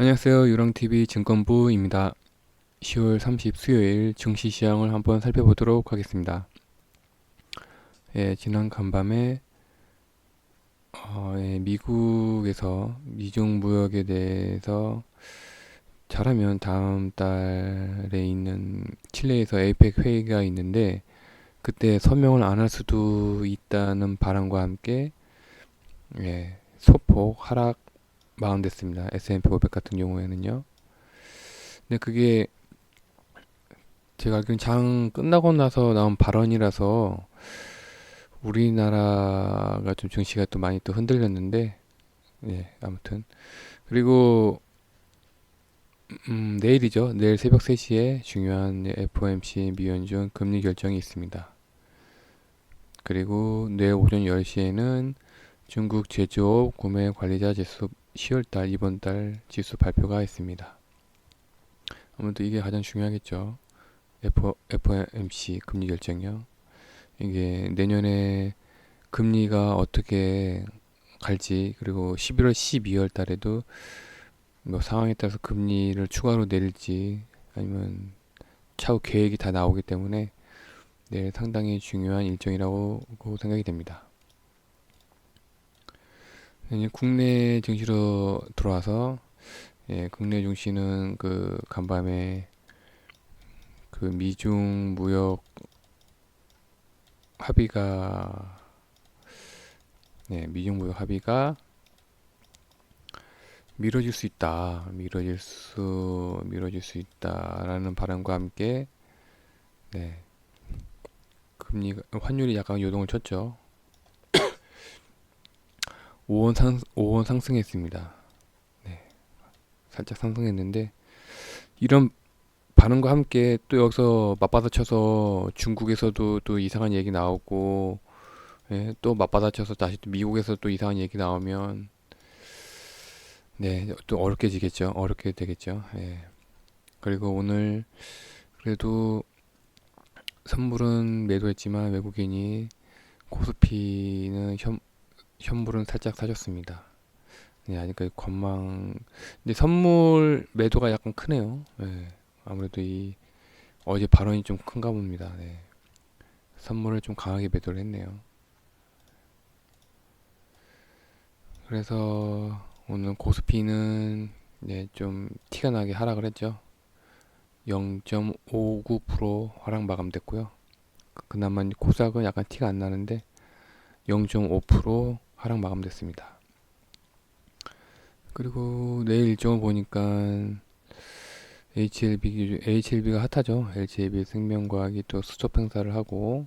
안녕하세요. 유랑TV 증권부입니다. 10월 30 수요일 증시 시황을 한번 살펴보도록 하겠습니다. 예, 지난 간밤에 어, 예, 미국에서 미중 무역에 대해서 잘하면 다음 달에 있는 칠레에서 에이펙 회의가 있는데 그때 서명을 안 할 수도 있다는 바람과 함께 예, 소폭 하락 마운됐습니다. S&P 500 같은 경우에는요. 근데 그게 제가 알기로는 장 끝나고 나서 나온 발언이라서 우리나라가 좀 증시가 또 많이 또 흔들렸는데 예, 아무튼 그리고 음, 내일이죠. 내일 새벽 3시에 중요한 FOMC 미연준 금리 결정이 있습니다. 그리고 내일 오전 10시에는 중국 제조업 구매 관리자 지수 10월달 이번 달 지수 발표가 있습니다. 아무래도 이게 가장 중요하겠죠. FOMC 금리 결정이요. 이게 내년에 금리가 어떻게 갈지 그리고 11월 12월 달에도 뭐 상황에 따라서 금리를 추가로 내릴지 아니면 차후 계획이 다 나오기 때문에 내일 상당히 중요한 일정이라고 생각이 됩니다. 이제 국내 증시로 들어와서 예, 국내 증시는 그 간밤에 그 미중 무역 합의가 네, 미중 무역 합의가 미뤄질 수 있다. 미뤄질 수 미뤄질 수 있다라는 바람과 함께 네. 금리 환율이 약간 요동을 쳤죠. 5원 상 5원 상승했습니다. 네. 살짝 상승했는데 이런 반응과 함께 또 여기서 맞받아 쳐서 중국에서도 또 이상한 얘기 나오고 예, 또 맞받아 쳐서 다시 또 미국에서 또 이상한 얘기 나오면 네, 또 어렵게 지겠죠. 어렵게 되겠죠. 예. 그리고 오늘 그래도 선물은 매도했지만 외국인이 코스피는 현, 현물은 살짝 사줬습니다. 네, 아직까 관망. 근데 선물 매도가 약간 크네요. 네, 아무래도 이 어제 발언이 좀 큰가 봅니다. 네. 선물을 좀 강하게 매도를 했네요. 그래서 오늘 고스피는 네, 좀 티가 나게 하락을 했죠. 0.59% 하락 마감됐고요. 그나마 코스닥은 약간 티가 안 나는데 0.5% 하락 마감됐습니다. 그리고 내일 일정을 보니까 HLB HLB가 핫하죠. HLB 생명과학이 또 수첩 행사를 하고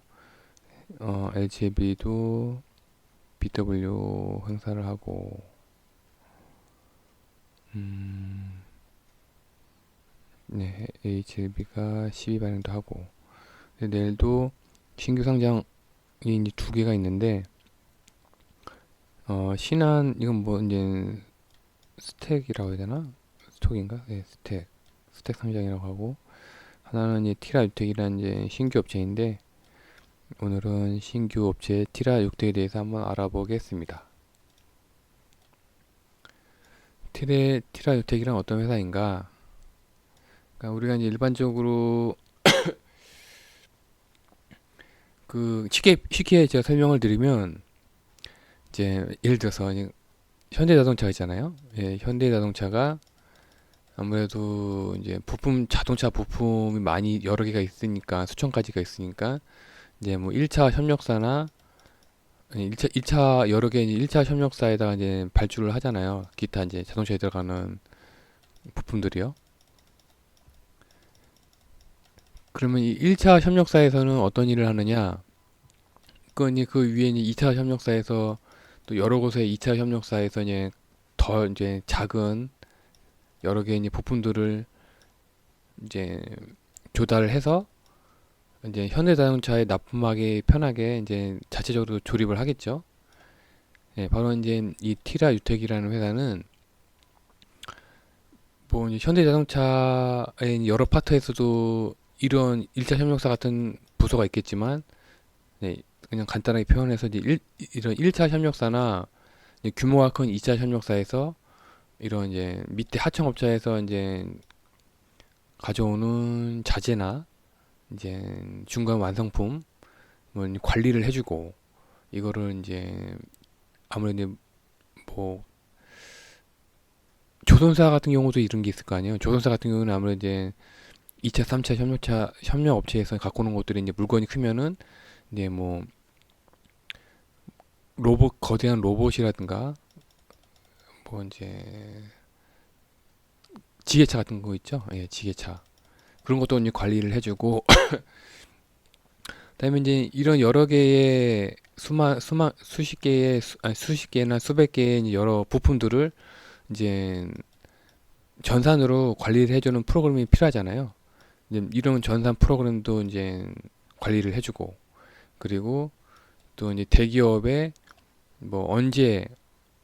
어, LGB도 BW 행사를 하고 음, 네, HLB가 12 발행도 하고 내일도 신규 상장이 이제 두 개가 있는데 어, 신한 이건 뭐 이제 스택이라고 해야 되나? 스톡인가? 네, 스택. 스택 상장이라고 하고 하나는 이제 티라 유텍이라는 이제 신규 업체인데 오늘은 신규 업체 티라 유텍에 대해서 한번 알아보겠습니다. 티레, 티라 유텍이란 어떤 회사인가? 그러니까 우리가 이제 일반적으로 그 쉽게 쉽게 제가 설명을 드리면 이제 예를 들어서 현대 자동차 있잖아요. 예, 현대 자동차가 아무래도 이제 부품 자동차 부품이 많이 여러 개가 있으니까 수천 가지가 있으니까 이제 뭐 1차 협력사나 아니 1차 1차 여러 개 이제 1차 협력사에다가 이제 발주를 하잖아요. 기타 이제 자동차에 들어가는 부품들이요. 그러면 이 1차 협력사에서는 어떤 일을 하느냐? 그건 그 위에 이제 2차 협력사에서 또 여러 곳의 2차 협력사에서 이제 더 이제 작은 여러 개의 이제 부품들을 이제 조달을 해서 이제 현대자동차에 납품하기 편하게 이제 자체적으로 조립을 하겠죠. 예, 바로 이제 이 티라 유텍이라는 회사는 뭐 이제 현대자동차의 여러 파트에서도 이런 1차 협력사 같은 부서가 있겠지만 네, 그냥 간단하게 표현해서 이제 일, 이런 1차 협력사나 규모가 큰 2차 협력사에서 이런 이제 밑에 하청업체에서 이제 가져오는 자재나 이제 중간 완성품 뭐 관리를 해주고 이거를 이제 아무래도 뭐 조선사 같은 경우도 이런 게 있을 거 아니에요. 조선사 같은 경우는 아무래도 이제 2차, 3차 협력차 협력 업체에서 갖고 오는 것들이 이제 물건이 크면은 이제 뭐 로봇 거대한 로봇이라든가 뭐 이제 지게차 같은 거 있죠? 예, 지게차 그런 것도 이제 관리를 해주고 그다음에 이제 이런 여러 개의 수만 수만 수십 개의 수, 아니 수십 개나 수백 개의 여러 부품들을 이제 전산으로 관리를 해주는 프로그램이 필요하잖아요. 이제 이런 전산 프로그램도 이제 관리를 해주고 그리고 또 이제 대기업에 뭐 언제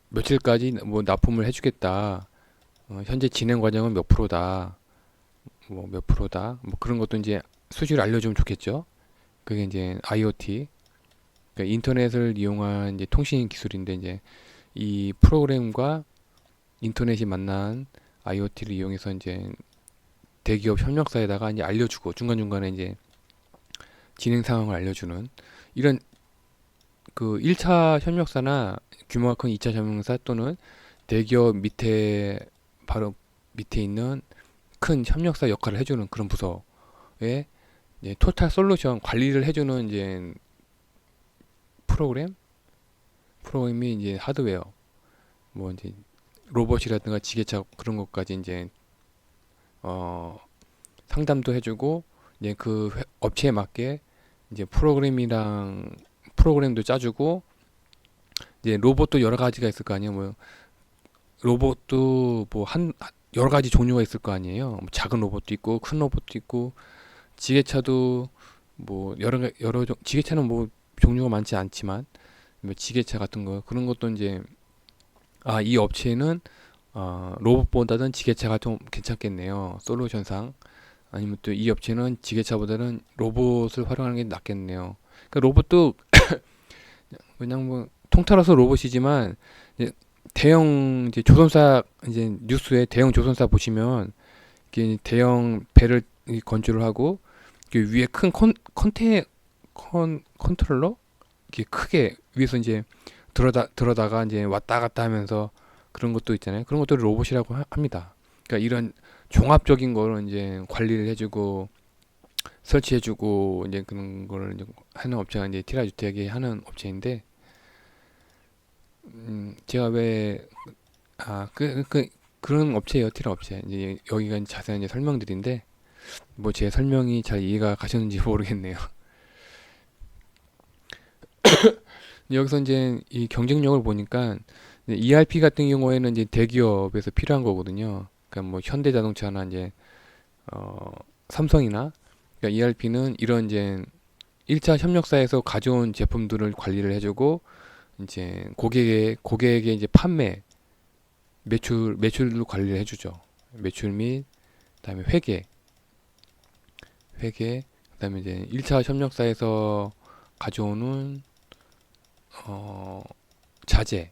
며칠까지 뭐 납품을 해주겠다. 어, 현재 진행 과정은 몇 프로다. 뭐 몇 프로다. 뭐 그런 것도 이제 수시로 알려주면 좋겠죠. 그게 이제 IoT, 그러니까 인터넷을 이용한 이제 통신 기술인데 이제 이 프로그램과 인터넷이 만난 IoT를 이용해서 이제 대기업 협력사에다가 이제 알려주고 중간중간에 이제 진행 상황을 알려주는 이런 그 1차 협력사나 규모가 큰 2차 협력사 또는 대기업 밑에 바로 밑에 있는 큰 협력사 역할을 해주는 그런 부서에 이제 토탈 솔루션 관리를 해주는 이제 프로그램? 프로그램이 이제 하드웨어 뭐 이제 로봇이라든가 지게차 그런 것까지 이제 어 상담도 해주고 이제 그 회- 업체에 맞게 이제 프로그램이랑 프로그램도 짜주고 이제 로봇도 여러 가지가 있을 거 아니에요. 뭐 로봇도 뭐 한 여러 가지 종류가 있을 거 아니에요. 뭐 작은 로봇도 있고 큰 로봇도 있고 지게차도 뭐 여러 개- 여러 종 지게차는 뭐 종류가 많지 않지만 뭐 지게차 같은 거 그런 것도 이제 아 이 업체는 어, 로봇보다는 지게차가 좀 괜찮겠네요. 솔루션상 아니면 또 이 업체는 지게차보다는 로봇을 활용하는 게 낫겠네요. 그러니까 로봇도 그냥 뭐 통틀어서 로봇이지만 이제 대형 이제 조선사 이제 뉴스에 대형 조선사 보시면 이게 대형 배를 이 건조를 하고 그 위에 큰 컨, 컨테 컨 컨트롤러 이렇게 크게 위에서 이제 들어다 들어다가 이제 왔다 갔다 하면서 그런 것도 있잖아요. 그런 것들을 로봇이라고 하- 합니다. 그러니까 이런 종합적인 거를 이제 관리를 해주고 설치해주고 이제 그런 거를 이제 하는 업체가 이제 티라주택이 하는 업체인데 음 제가 왜 아 그 그, 그런 업체예요 티라 업체 이제 여기가 자세한 설명드린데 뭐 제 설명이 잘 이해가 가셨는지 모르겠네요. 여기서 이제 이 경쟁력을 보니까 ERP 같은 경우에는 이제 대기업에서 필요한 거거든요. 그러니까 뭐 현대자동차나 이제 어 삼성이나 그러니까 ERP는 이런 이제 1차 협력사에서 가져온 제품들을 관리를 해주고 이제 고객의 고객에게 이제 판매 매출 매출도 관리를 해주죠. 매출 및 그다음에 회계 회계 그다음에 이제 1차 협력사에서 가져오는 어 자재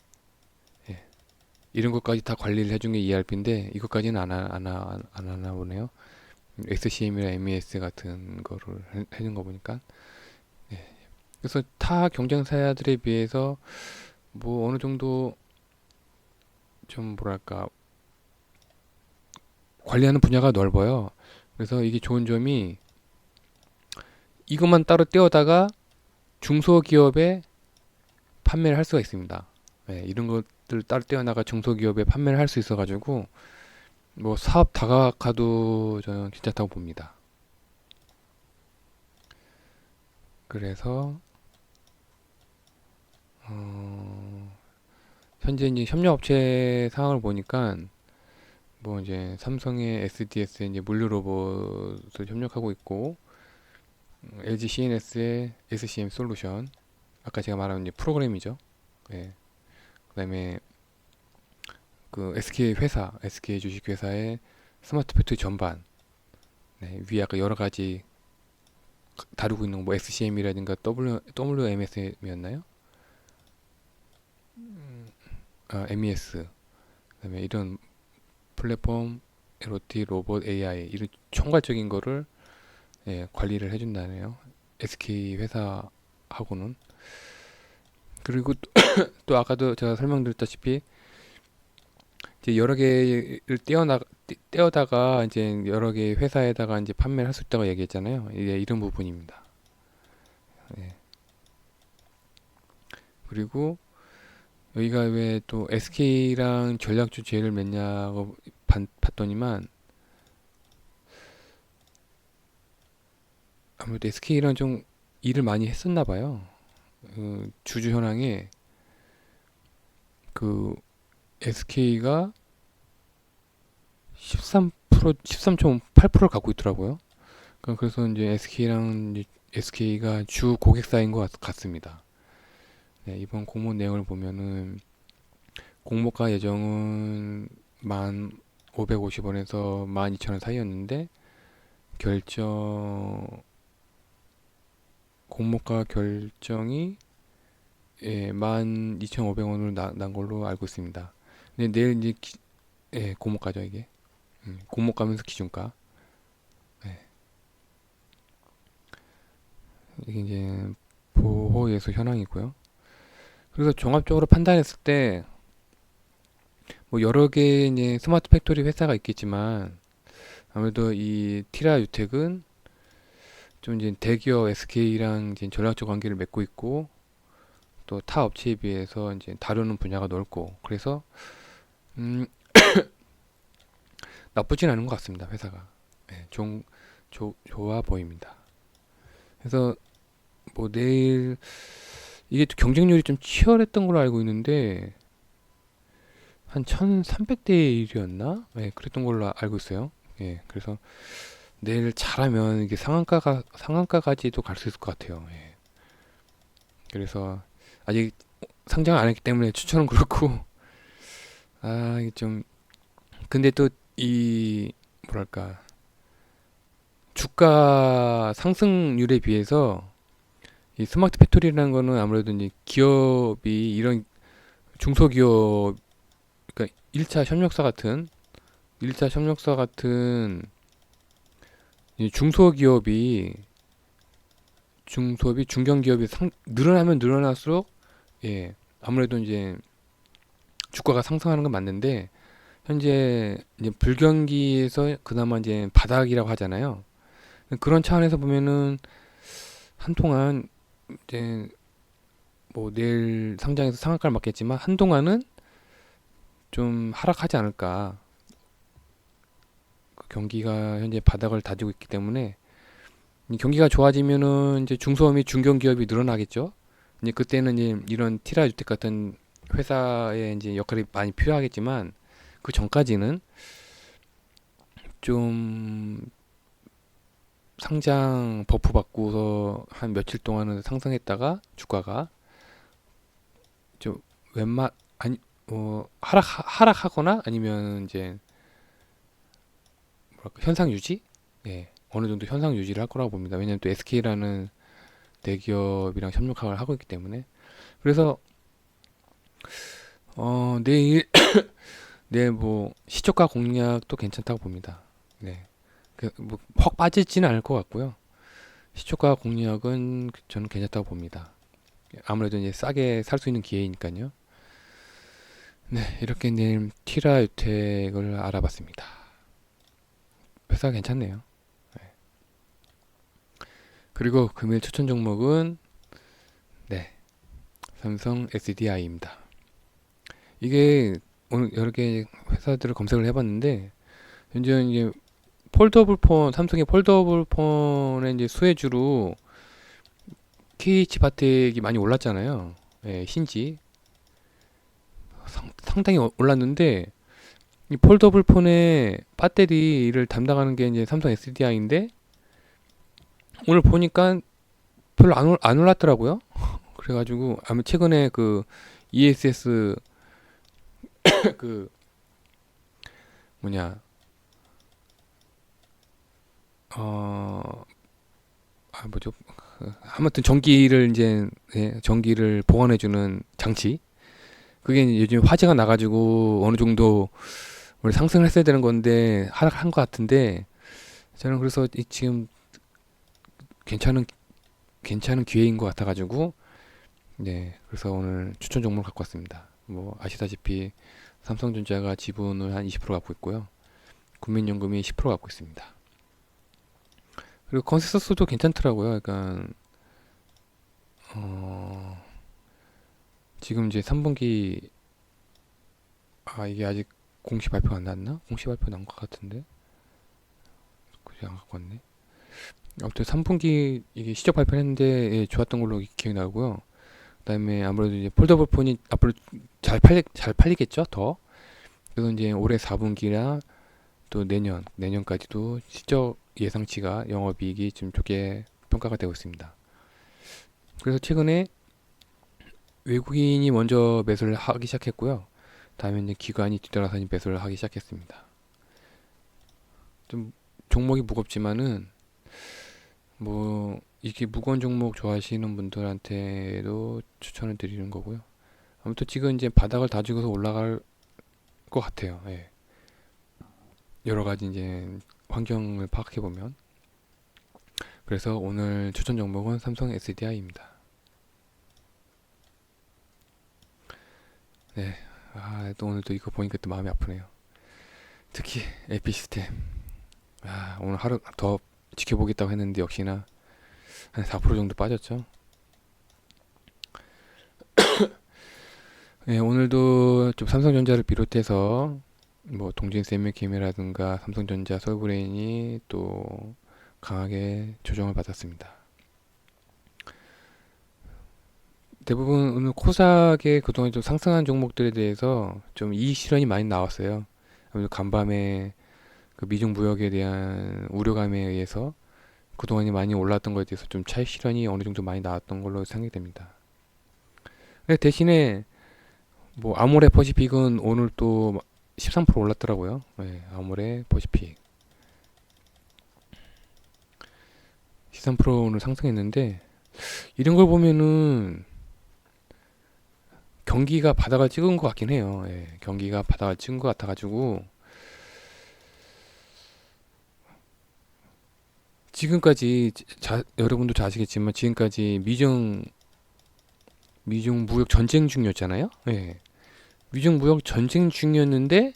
예. 이런 것까지 다 관리를 해준 게 ERP인데 이것까지는 안, 하, 안, 하, 안 하나 보네요. XCM이나 MES 같은 거를 해- 해준 거 보니까 예. 그래서 타 경쟁사들에 비해서 뭐 어느 정도 좀 뭐랄까 관리하는 분야가 넓어요. 그래서 이게 좋은 점이 이것만 따로 떼어다가 중소기업에 판매를 할 수가 있습니다. 예, 이런 것들 따로 떼어나가 중소기업에 판매를 할 수 있어가지고 뭐 사업 다각화도 저는 괜찮다고 봅니다. 그래서 어, 현재 이제 협력업체 상황을 보니까 뭐 이제 삼성의 SDS 이제 물류 로봇을 협력하고 있고 음, LG CNS의 SCM 솔루션 아까 제가 말한 이제 프로그램이죠. 예. 그다음에 그 SK 회사, SK 주식 회사의 스마트 팩토리 전반 네, 위에 아까 여러 가지 다루고 있는 뭐 SCM이라든가 W WMS였나요? 아, MES 그다음에 이런 플랫폼, LOT, 로봇, AI 이런 총괄적인 거를 예, 관리를 해준다네요. SK 회사하고는 그리고 또, 또 아까도 제가 설명드렸다시피 이제 여러 개를 떼어나 떼어다가 이제 여러 개 회사에다가 이제 판매를 할 수 있다고 얘기했잖아요. 이게 이런 부분입니다. 예. 그리고 여기가 왜 또 SK랑 전략주 제일 맺냐고 봤, 봤더니만 아무래도 SK랑 좀 일을 많이 했었나 봐요. 그 주주 현황에 그 SK가 13% 13.8%를 갖고 있더라고요. 그러니까 그래서 이제 SK랑 SK가 주 고객사인 것 같, 같습니다. 네, 이번 공모 내용을 보면은 공모가 예정은 만 550원에서 12,000원 사이였는데 결정 공모가 결정이 예, 12,500원으로 나, 난 걸로 알고 있습니다. 근데 내일 이제 기, 예, 공모가죠 이게. 음, 공모가면서 기준가. 예. 이게 이제 보호 예수 현황이고요. 그래서 종합적으로 판단했을 때 뭐 여러 개의 이제 스마트 팩토리 회사가 있겠지만 아무래도 이 티라 유텍은 좀 이제 대기업 SK랑 이제 전략적 관계를 맺고 있고 또 타 업체에 비해서 이제 다루는 분야가 넓고 그래서 음 나쁘진 않은 것 같습니다 회사가 네, 좀 조, 좋아 보입니다. 그래서 뭐 내일 이게 또 경쟁률이 좀 치열했던 걸로 알고 있는데 한 1300대 1이었나? 예, 그랬던 걸로 알고 있어요. 예, 그래서 내일 잘하면 이게 상한가가 상한가까지도 갈 수 있을 것 같아요. 예. 그래서 아직 상장 안 했기 때문에 추천은 그렇고 아 이게 좀 근데 또 이 뭐랄까 주가 상승률에 비해서 이 스마트 팩토리라는 거는 아무래도 이제 기업이 이런 중소기업 그러니까 1차 협력사 같은 1차 협력사 같은 이 중소기업이 중소비 중견기업이 상, 늘어나면 늘어날수록 예 아무래도 이제 주가가 상승하는 건 맞는데 현재 이제 불경기에서 그나마 이제 바닥이라고 하잖아요. 그런 차원에서 보면은 한동안 이제 뭐 내일 상장에서 상한가를 맞겠지만 한동안은 좀 하락하지 않을까. 그 경기가 현재 바닥을 다지고 있기 때문에 이 경기가 좋아지면은 이제 중소업 및 중견 기업이 늘어나겠죠. 이제 그때는 이제 이런 티라 주택 같은 회사의 이제 역할이 많이 필요하겠지만 그 전까지는 좀 상장 버프 받고서 한 며칠 동안은 상승했다가 주가가 좀 웬만 아니 어 하락 하락하거나 아니면 이제 뭐랄까 현상 유지? 예 어느 정도 현상 유지를 할 거라고 봅니다. 왜냐하면 또 SK라는 대기업이랑 협력을 하고 있기 때문에. 그래서 어 내일 내일 뭐 시초가 공략도 괜찮다고 봅니다. 네. 그뭐확 빠지지는 않을 것 같고요. 시초가 공략은 저는 괜찮다고 봅니다. 아무래도 이제 싸게 살 수 있는 기회니까요. 네, 이렇게 내일 티라 유택을 알아봤습니다. 회사 괜찮네요. 네. 그리고 금일 추천 종목은 네, 삼성 SDI입니다. 이게 오늘 여러 개 회사들을 검색을 해봤는데 현재 이제 폴더블 폰 삼성의 폴더블 폰의 이제 수혜주로 KH 바텍이 많이 올랐잖아요. 예, 신지 상, 상당히 올랐는데 이 폴더블 폰의 배터리를 담당하는 게 이제 삼성 SDI인데 오늘 보니까 별로 안, 올, 안 올랐더라고요. 그래가지고 아마 최근에 그 ESS 그 뭐냐 어, 아, 뭐죠? 그, 아무튼 전기를 이제 예, 전기를 보관해주는 장치. 그게 요즘 화제가 나가지고 어느 정도 원래 상승을 했어야 되는 건데 하락한 것 같은데 저는 그래서 이 지금 괜찮은 괜찮은 기회인 것 같아가지고 네 그래서 오늘 추천 종목을 갖고 왔습니다. 뭐 아시다시피 삼성전자가 지분을 한 20% 갖고 있고요. 국민연금이 10% 갖고 있습니다. 그리고 컨센서스도 괜찮더라고요. 그러니까 어 지금 이제 3분기 아 이게 아직 공시 발표 안 났나? 공시 발표 난 것 같은데 그지 안 갖고 왔네. 아무튼 3분기 이게 시적 발표를 했는데 예, 좋았던 걸로 기억이 나고요. 그다음에 아무래도 이제 폴더블 폰이 앞으로 잘 팔리 잘 팔리겠죠 더. 그래서 이제 올해 4분기나 또 내년 내년까지도 시적 예상치가 영업이익이 좀 좋게 평가가 되고 있습니다. 그래서 최근에 외국인이 먼저 매수를 하기 시작했고요. 다음에 이제 기관이 뒤따라서 매수를 하기 시작했습니다. 좀 종목이 무겁지만은 뭐 이렇게 무거운 종목 좋아하시는 분들한테도 추천을 드리는 거고요. 아무튼 지금 이제 바닥을 다지고서 올라갈 것 같아요. 예. 여러 가지 이제 환경을 파악해 보면 그래서 오늘 추천 종목은 삼성 SDI입니다. 네, 아, 또 오늘 또 이거 보니까 또 마음이 아프네요. 특히 에피시스템. 아, 오늘 하루 더 지켜보겠다고 했는데 역시나 한 4% 정도 빠졌죠. 네, 오늘도 좀 삼성전자를 비롯해서 뭐 동진 세미케미라든가 삼성전자, 서울브레인이 또 강하게 조정을 받았습니다. 대부분 오늘 코스닥의 그동안 좀 상승한 종목들에 대해서 좀 이익 실현이 많이 나왔어요. 아무래도 간밤에 그 미중 무역에 대한 우려감에 의해서 그동안이 많이 올랐던 것에 대해서 좀 차익 실현이 어느 정도 많이 나왔던 걸로 생각이 됩니다. 근데 대신에 뭐 아모레 퍼시픽은 오늘 또 13% 올랐더라고요. 네, 아모레 퍼시픽 13% 오늘 상승했는데 이런 걸 보면은 경기가 바닥을 찍은 것 같긴 해요. 예, 경기가 바닥을 찍은 것 같아가지고 지금까지 자, 여러분도 잘 아시겠지만 지금까지 미중 미중 무역 전쟁 중이었잖아요. 예. 미중 무역 전쟁 중이었는데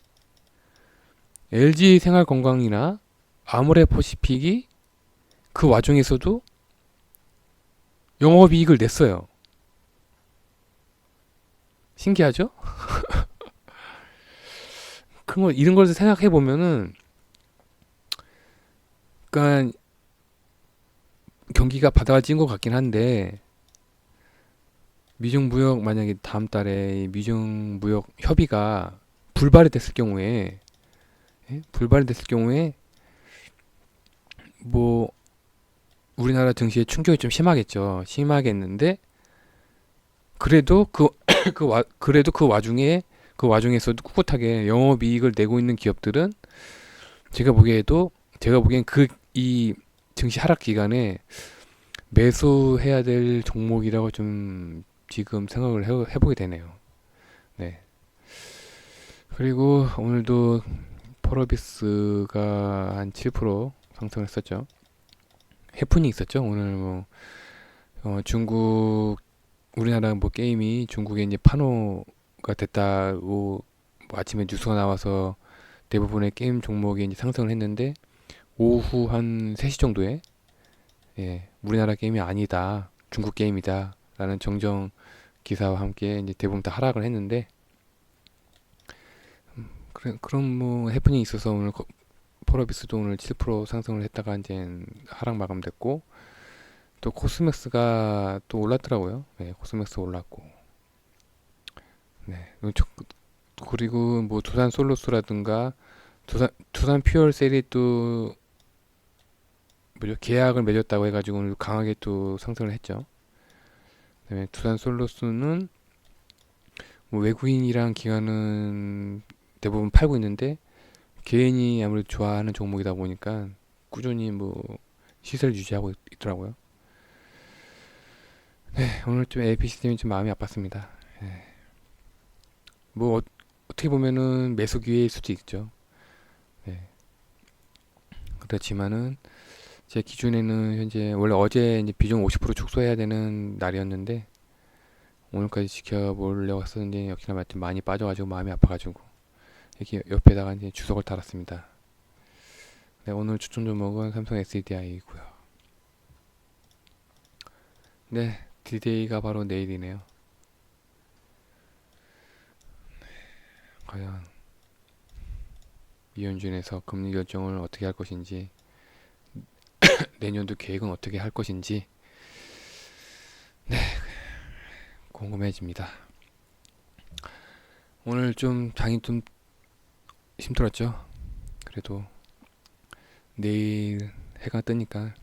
LG 생활건강이나 아모레 퍼시픽이 그 와중에서도 영업이익을 냈어요. 신기하죠? 그런 걸 이런 걸 생각해 보면은 그러니까 경기가 바닥을 찐 것 같긴 한데 미중 무역 만약에 다음 달에 미중 무역 협의가 불발이 됐을 경우에 예? 불발이 됐을 경우에 뭐 우리나라 증시에 충격이 좀 심하겠죠. 심하겠는데 그래도 그 그 와, 그래도 그 와중에 그 와중에서도 꿋꿋하게 영업이익을 내고 있는 기업들은 제가 보기에도 제가 보기엔 그 이 증시 하락 기간에 매수해야 될 종목이라고 좀 지금 생각을 해, 해보게 되네요. 네. 그리고 오늘도 포러비스가 한 7% 상승을 했었죠. 해프닝 있었죠. 오늘 뭐 어, 중국 우리나라 뭐 게임이 중국에 이제 판호가 됐다고 뭐 아침에 뉴스가 나와서 대부분의 게임 종목이 이제 상승을 했는데 오후 한 3시 정도에 예, 우리나라 게임이 아니다. 중국 게임이다. 라는 정정 기사와 함께 이제 대부분 다 하락을 했는데 음, 그래, 그런 뭐 해프닝이 있어서 오늘 포러비스도 오늘 7% 상승을 했다가 이제 하락 마감됐고 또 코스맥스가 또 올랐더라고요. 네, 코스맥스 올랐고. 네. 그리고 뭐 두산 솔로스라든가 두산 두산 퓨얼 셀이 또 뭐죠? 계약을 맺었다고 해가지고 오늘 강하게 또 상승을 했죠. 그다음에 두산 솔로스는 뭐 외국인이랑 기관은 대부분 팔고 있는데 개인이 아무래도 좋아하는 종목이다 보니까 꾸준히 뭐 시세를 유지하고 있, 더라고요 네, 오늘 좀 AP 시스템이 좀 마음이 아팠습니다. 네. 뭐 어, 떻게 보면은 매수 기회일 수도 있죠. 네. 그렇지만은 제 기준에는 현재 원래 어제 이제 비중 50% 축소해야 되는 날이었는데 오늘까지 지켜보려고 했었는데 역시나 마침 많이 빠져가지고 마음이 아파가지고 이렇게 옆에다가 이제 주석을 달았습니다. 네, 오늘 추천 종목은 삼성 SDI이고요. 네, 디데이가 바로 내일이네요. 과연 미연준에서 금리 결정을 어떻게 할 것인지 내년도 계획은 어떻게 할 것인지 네 궁금해집니다. 오늘 좀 장이 좀 힘들었죠. 그래도 내일 해가 뜨니까